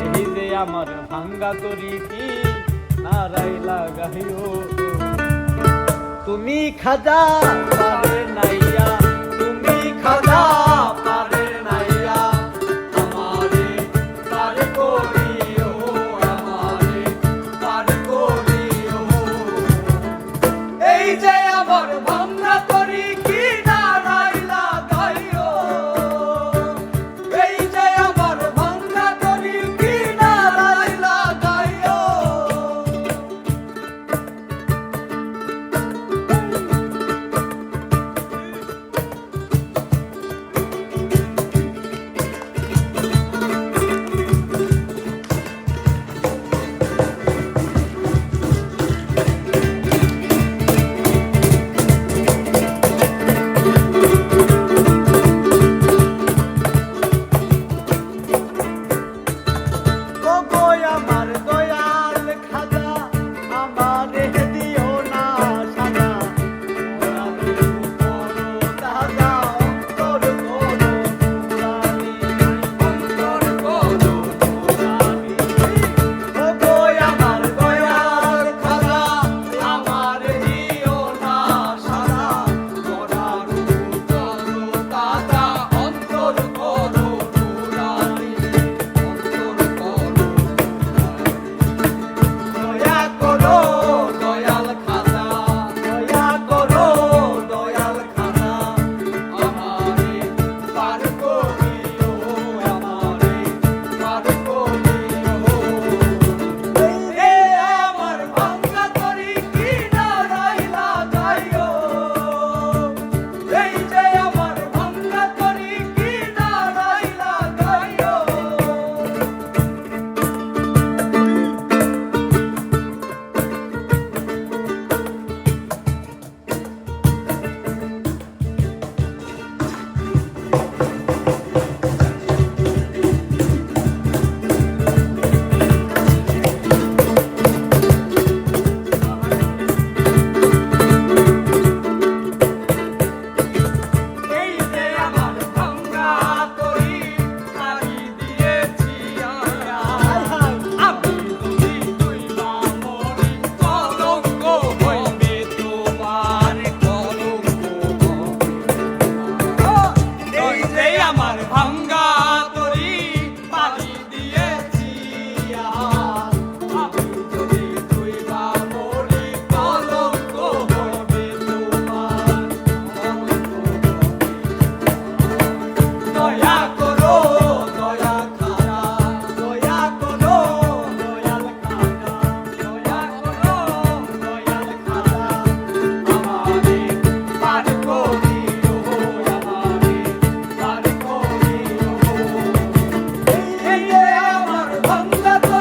এই যে আমার ভাঙ্গা করি কি? নারাই লাগাইও। তুমি খাজা, পারে নাইয়া। তুমি খাজা, পারে নাইয়া। আমারে পার করিও আমারে Vamos lá,